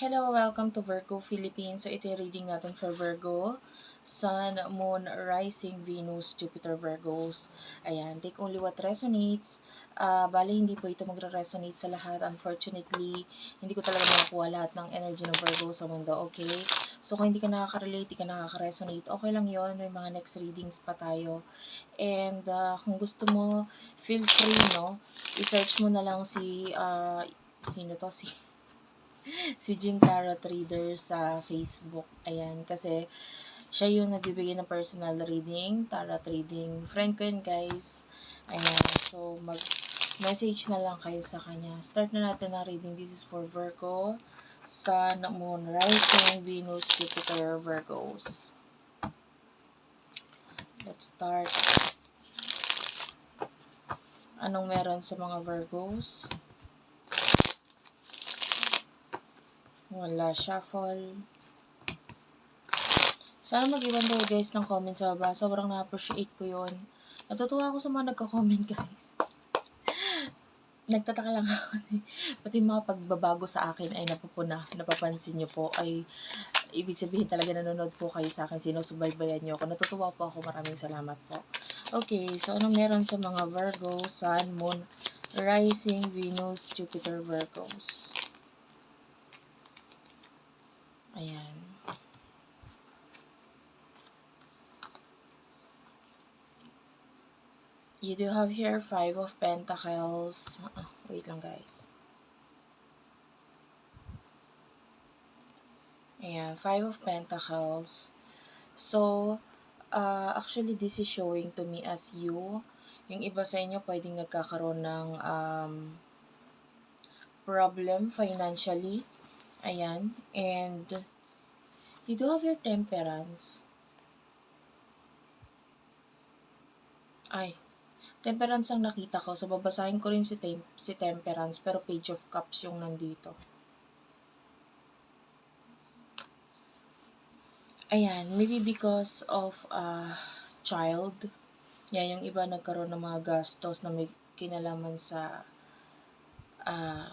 Hello, welcome to Virgo Philippines. So, ito yung reading natin for Virgo. Sun, Moon, Rising, Venus, Jupiter, Virgos. Ayan, take only what resonates. Uh, bali, hindi po ito magre-resonate sa lahat. Unfortunately, hindi ko talaga makukuha lahat ng energy ng Virgo sa mundo, okay? So, kung hindi ka nakaka-relate, hindi ka nakaka-resonate, okay lang yon May mga next readings pa tayo. And, uh, kung gusto mo, feel free, no? I-search mo na lang si, uh, sino to? Si si Jing Tarot Reader sa Facebook. Ayan, kasi siya yung nagbibigay ng personal reading, tarot reading. Friend ko yun, guys. Ayan, so mag-message na lang kayo sa kanya. Start na natin ang reading. This is for Virgo, Sun, Moon, Rising, Venus, Jupiter, Virgos. Let's start. Anong meron sa mga Virgos? Wala, shuffle. Sana mag-iwan daw guys ng comment sa baba. Sobrang na-appreciate ko yon. Natutuwa ako sa mga nagka-comment guys. Nagtataka lang ako. Pati mga pagbabago sa akin ay napupuna. Napapansin nyo po ay ibig sabihin talaga nanonood po kayo sa akin. Sinusubaybayan nyo ako. Natutuwa po ako. Maraming salamat po. Okay, so ano meron sa mga Virgo, Sun, Moon, Rising, Venus, Jupiter, Virgos. Ayan. You do have here Five of Pentacles. Uh, wait lang guys. Ayan, Five of Pentacles. So, uh, actually this is showing to me as you. Yung iba sa inyo pwedeng nagkakaroon ng um, problem financially Ayan. And, you do have your temperance. Ay, temperance ang nakita ko. So, babasahin ko rin si, tem si temperance. Pero page of cups yung nandito. Ayan, maybe because of a uh, child. Yan, yung iba nagkaroon ng mga gastos na may kinalaman sa uh,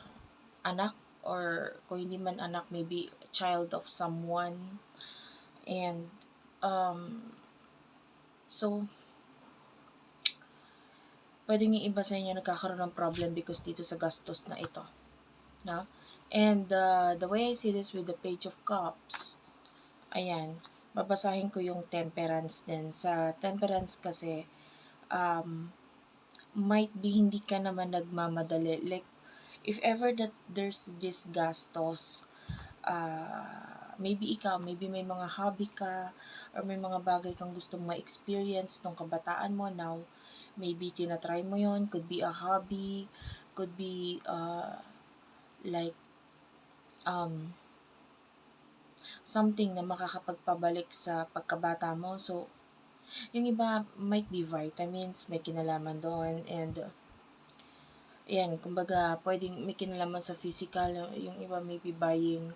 anak or kung hindi man anak, maybe child of someone. And, um, so, pwedeng yung iba sa inyo nagkakaroon ng problem because dito sa gastos na ito. No? And uh, the way I see this with the Page of Cups, ayan, babasahin ko yung temperance din. Sa temperance kasi, um, might be hindi ka naman nagmamadali. Like, if ever that there's this gastos, uh, maybe ikaw, maybe may mga hobby ka, or may mga bagay kang gustong ma-experience nung kabataan mo now, maybe tinatry mo yon could be a hobby, could be uh, like um, something na makakapagpabalik sa pagkabata mo. So, yung iba might be vitamins, may kinalaman doon, and Ayan, kumbaga, pwedeng may kinalaman sa physical. Yung iba maybe buying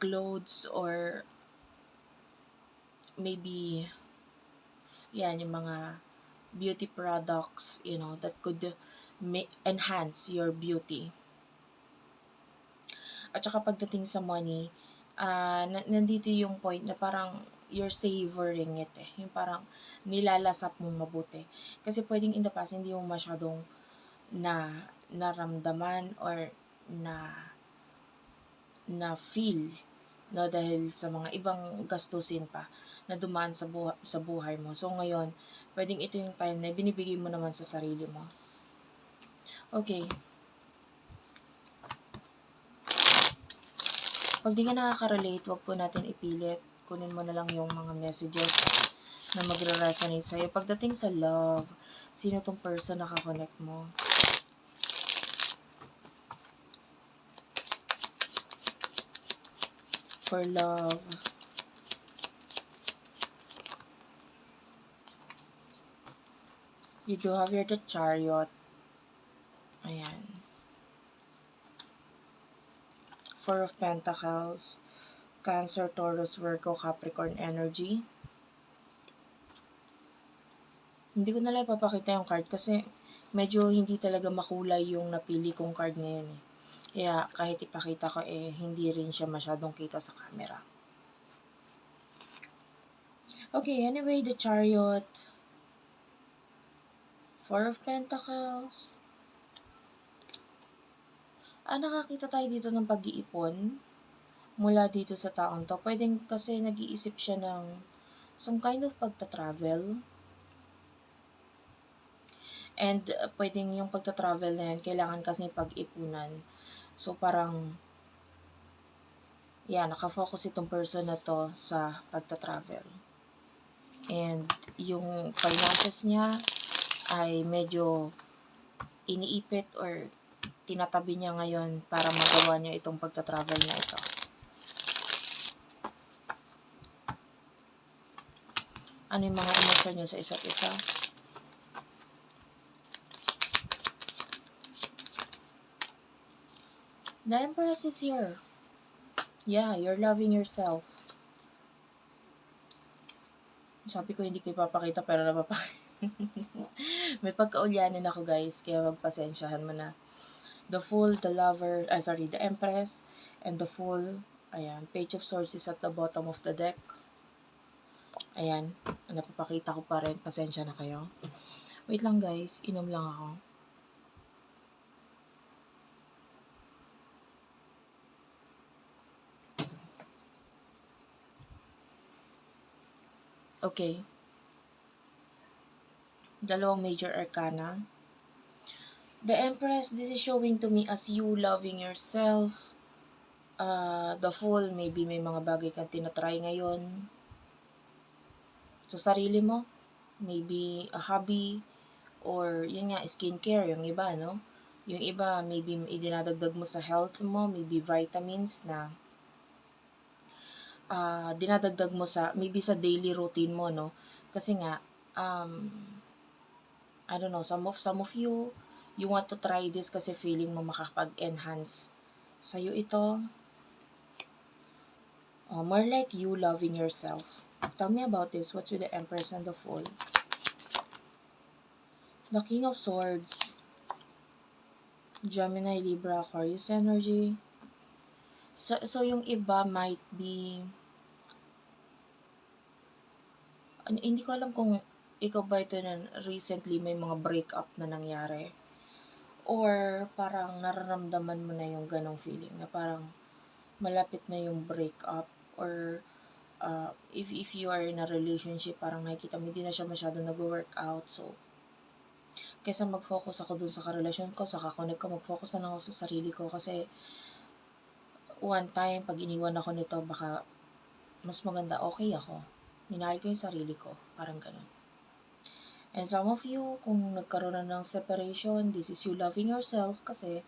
clothes or maybe, yan, yung mga beauty products, you know, that could enhance your beauty. At saka pagdating sa money, uh, nandito yung point na parang you're savoring it eh. Yung parang nilalasap mo mabuti. Kasi pwedeng in the past, hindi mo masyadong na naramdaman or na na feel no dahil sa mga ibang gastusin pa na dumaan sa buhay, sa buhay mo. So ngayon, pwedeng ito yung time na binibigay mo naman sa sarili mo. Okay. Pag di ka nakaka-relate, wag po natin ipilit. Kunin mo na lang yung mga messages na magre-resonate sa'yo. Pagdating sa love, sino tong person na kakonect mo? For love. You do have here the chariot. Ayan. Four of Pentacles. Cancer, Taurus, Virgo, Capricorn energy. Hindi ko na lang ipapakita yung card kasi medyo hindi talaga makulay yung napili kong card ngayon eh. Kaya kahit ipakita ko eh, hindi rin siya masyadong kita sa camera. Okay, anyway, the chariot. Four of Pentacles. Ah, nakakita tayo dito ng pag-iipon mula dito sa taong to. Pwedeng kasi nag-iisip siya ng some kind of pagta-travel. And uh, pwedeng yung pagta-travel na yan, kailangan kasi pag-ipunan. So parang, yeah, nakafocus itong person na to sa pagta-travel. And yung finances niya ay medyo iniipit or tinatabi niya ngayon para magawa niya itong pagta-travel na ito. Ano yung mga emosyon niyo sa isa't isa? The Empress is here. Yeah, you're loving yourself. Sabi ko hindi ko ipapakita pero napapakita. May pagkaulyanin ako guys, kaya magpasensyahan mo na. The Fool, the Lover, ah sorry, the Empress, and the Fool. Ayan, Page of Swords is at the bottom of the deck. Ayan, napapakita ko pa rin. Pasensya na kayo. Wait lang guys, inom lang ako. Okay. Dalawang major arcana. The Empress, this is showing to me as you loving yourself. Uh, the Fool, maybe may mga bagay kang tinatry ngayon. Sa sarili mo. Maybe a hobby. Or, yun nga, skincare. Yung iba, no? Yung iba, maybe idinadagdag mo sa health mo. Maybe vitamins na uh, dinadagdag mo sa, maybe sa daily routine mo, no? Kasi nga, um, I don't know, some of, some of you, you want to try this kasi feeling mo makapag-enhance sa'yo ito. Uh, more like you loving yourself. Tell me about this. What's with the Empress and the Fool? The King of Swords. Gemini, Libra, Aquarius energy. So, so yung iba might be ano, hindi ko alam kung ikaw ba ito na recently may mga breakup na nangyari or parang nararamdaman mo na yung ganong feeling na parang malapit na yung breakup or uh, if, if you are in a relationship parang nakikita mo hindi na siya masyado nag-work out so kaysa mag-focus ako dun sa karelasyon ko, sa kakonect ko, mag-focus na lang ako sa sarili ko kasi one time, pag iniwan ako nito, baka mas maganda, okay ako. Minahal ko yung sarili ko. Parang ganun. And some of you, kung nagkaroon na ng separation, this is you loving yourself kasi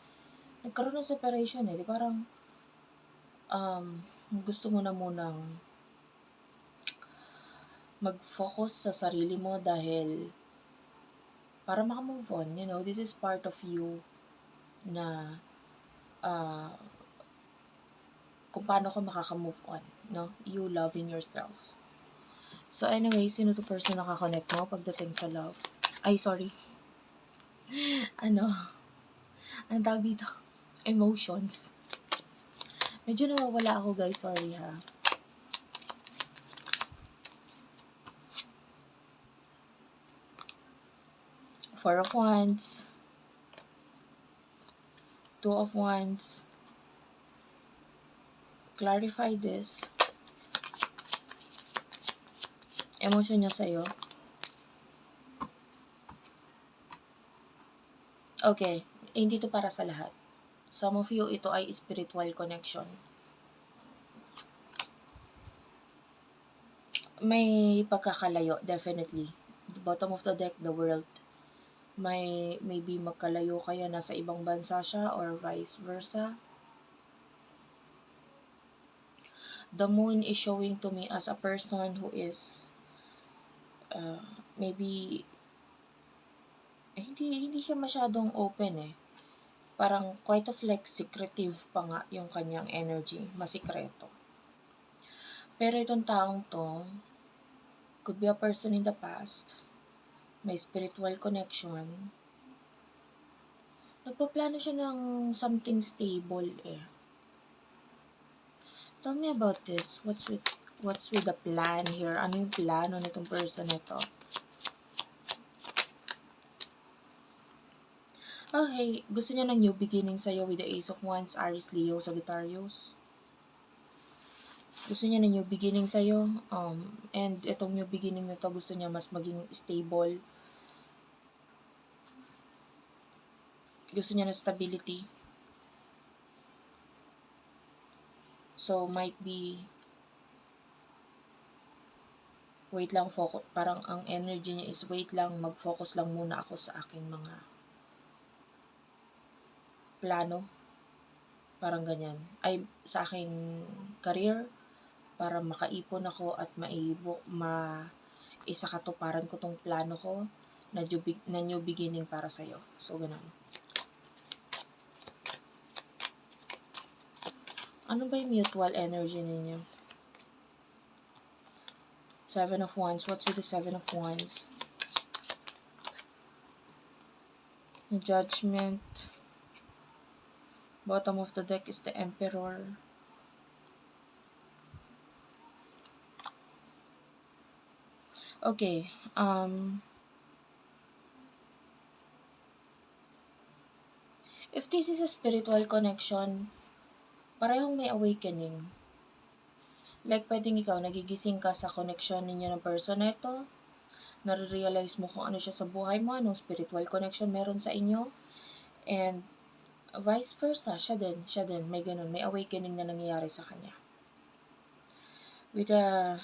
nagkaroon ng separation eh. Di parang um, gusto mo na munang mag-focus sa sarili mo dahil para makamove on, you know, this is part of you na uh, kung paano ka makaka-move on, no? You loving yourself. So anyway, sino to person nakakonect mo pagdating sa love? Ay, sorry. ano? Anong tawag dito? Emotions. Medyo nawawala ako guys, sorry ha. Four of Wands. Two of Wands. Clarify this. Emosyon niya sa'yo. Okay. Hindi to para sa lahat. Some of you, ito ay spiritual connection. May pagkakalayo, definitely. The bottom of the deck, the world may maybe magkalayo kayo nasa ibang bansa siya or vice versa. The moon is showing to me as a person who is uh, maybe eh, hindi hindi siya masyadong open eh. Parang quite of like secretive pa nga yung kanyang energy, masikreto. Pero itong taong to could be a person in the past may spiritual connection, Nagpaplano siya ng something stable eh. Tell me about this. What's with what's with the plan here? Ano yung plano nitong person na to? Okay, gusto niya ng new beginning sa'yo with the Ace of Wands, Aries, Leo, Sagittarius. Gusto niya ng new beginning sa'yo. Um, and itong new beginning na to, gusto niya mas maging stable. Gusto niya ng stability. So, might be wait lang focus parang ang energy niya is wait lang mag-focus lang muna ako sa aking mga plano. Parang ganyan. Ay sa aking career para makaipon ako at maibo ma isa katuparan ko tong plano ko na new, be- na new beginning para sa iyo so ganun. Ano ba yung mutual energy ninyo Seven of Wands. What's with the Seven of Wands? Judgment. Bottom of the deck is the Emperor. Okay. Um, if this is a spiritual connection, parehong may awakening. Like, pwedeng ikaw, nagigising ka sa connection ninyo ng person na ito, nare-realize mo kung ano siya sa buhay mo, anong spiritual connection meron sa inyo, and vice versa, siya din, siya din, may ganun, may awakening na nangyayari sa kanya. With the,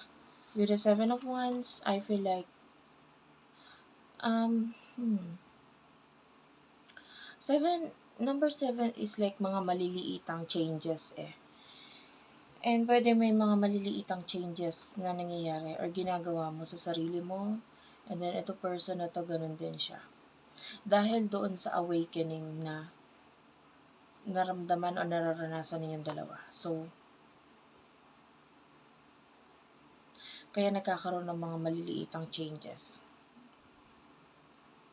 with the Seven of Wands, I feel like, um, hmm, Seven, number seven is like mga maliliitang changes eh. And pwede may mga maliliitang changes na nangyayari or ginagawa mo sa sarili mo. And then, ito person na to, ganun din siya. Dahil doon sa awakening na naramdaman o nararanasan ninyong dalawa. So, kaya nagkakaroon ng mga maliliitang changes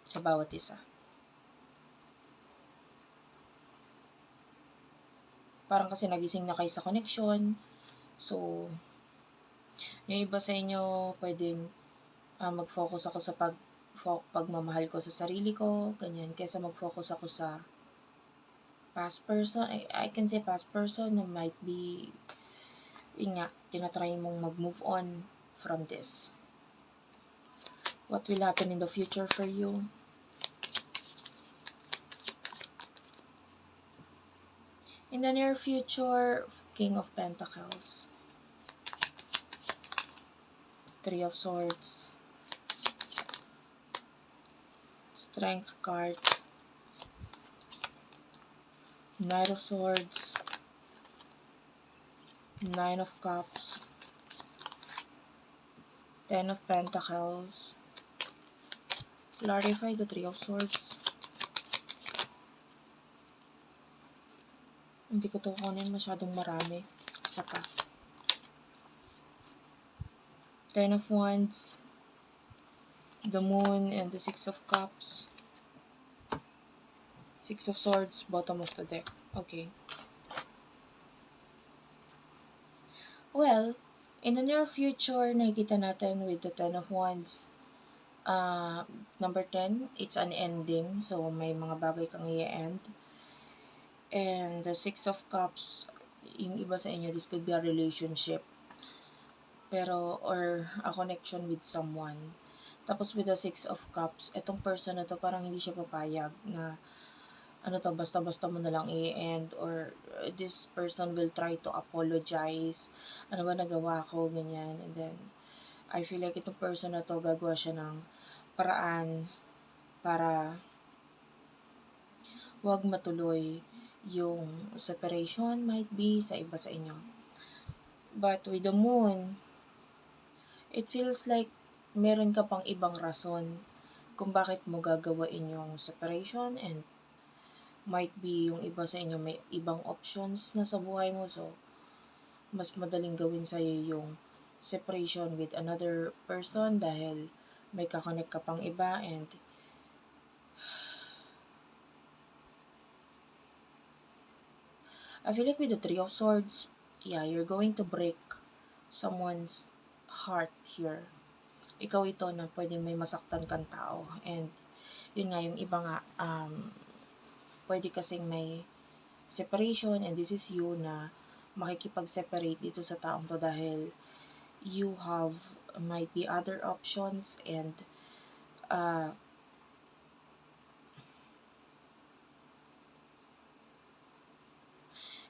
sa bawat isa. Parang kasi nagising na kayo sa connection. So, yung iba sa inyo, pwedeng uh, mag-focus ako sa pag pagmamahal ko sa sarili ko, ganyan, kaysa mag-focus ako sa past person. I, I can say past person na might be, yun nga, tinatry mong mag-move on from this. What will happen in the future for you? In the near future, King of Pentacles. Three of Swords. Strength card. Knight of Swords. Nine of Cups. Ten of Pentacles. Clarify the Three of Swords. Hindi ko to kunin masyadong marami. Isa pa. Ten of Wands. The Moon and the Six of Cups. Six of Swords, bottom of the deck. Okay. Well, in the near future, nakikita natin with the Ten of Wands, uh, number 10, it's an ending. So, may mga bagay kang i-end. And the Six of Cups, yung iba sa inyo, this could be a relationship. Pero, or a connection with someone. Tapos with the Six of Cups, etong person na to parang hindi siya papayag na ano to, basta-basta mo na lang i-end or uh, this person will try to apologize. Ano ba nagawa ko, ganyan. And then, I feel like itong person na to, gagawa siya ng paraan para wag matuloy yung separation might be sa iba sa inyo. But with the moon, it feels like meron ka pang ibang rason kung bakit mo gagawain yung separation and might be yung iba sa inyo may ibang options na sa buhay mo so mas madaling gawin sa iyo yung separation with another person dahil may kakonect ka pang iba and I feel like with the Three of Swords, yeah, you're going to break someone's heart here. Ikaw ito na pwedeng may masaktan kang tao. And, yun nga, yung iba nga, um, pwede kasing may separation and this is you na makikipag-separate dito sa taong to dahil you have might be other options and uh,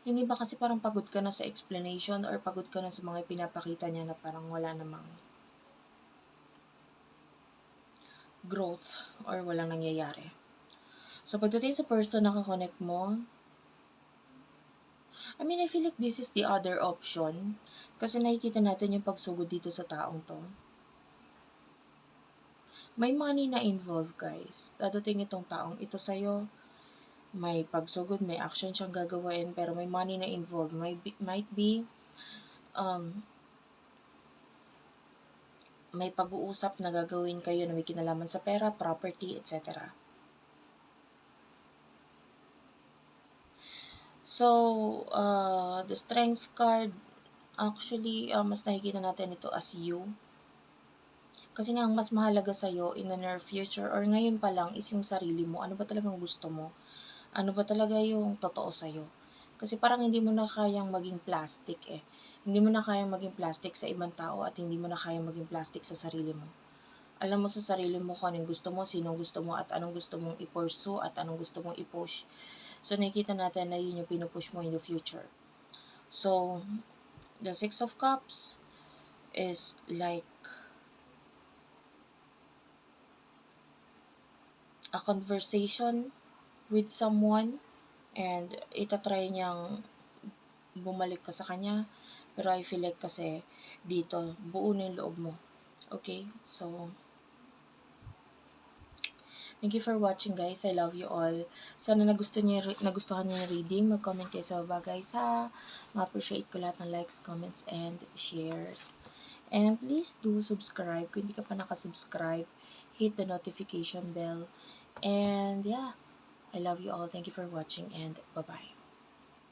yung iba kasi parang pagod ka na sa explanation or pagod ka na sa mga pinapakita niya na parang wala namang growth or walang nangyayari. So, pagdating sa person na kakonect mo, I mean, I feel like this is the other option. Kasi nakikita natin yung pagsugod dito sa taong to. May money na involved, guys. Dadating itong taong ito sa'yo. May pagsugod, may action siyang gagawin, pero may money na involved. Might be, might be um, may pag-uusap na gagawin kayo na may kinalaman sa pera, property, etc. So, uh, the strength card, actually, uh, mas nakikita natin ito as you. Kasi nga, ang mas mahalaga sa'yo in the near future or ngayon pa lang is yung sarili mo. Ano ba talagang gusto mo? Ano ba talaga yung totoo sa'yo? Kasi parang hindi mo na kayang maging plastic eh. Hindi mo na kayang maging plastic sa ibang tao at hindi mo na kayang maging plastic sa sarili mo. Alam mo sa sarili mo kung anong gusto mo, sino gusto mo at anong gusto mong i-pursue at anong gusto mong i-push. So, nakikita natin na yun yung pinupush mo in the future. So, the Six of Cups is like a conversation with someone and itatry niyang bumalik ka sa kanya. Pero I feel like kasi dito, buo na yung loob mo. Okay? So, Thank you for watching guys. I love you all. Sana nagustuhan niyo, nagustuhan niyo yung reading. Mag-comment kayo sa baba guys ha. Ma-appreciate ko lahat ng likes, comments, and shares. And please do subscribe. Kung hindi ka pa nakasubscribe, hit the notification bell. And yeah, I love you all. Thank you for watching and bye-bye.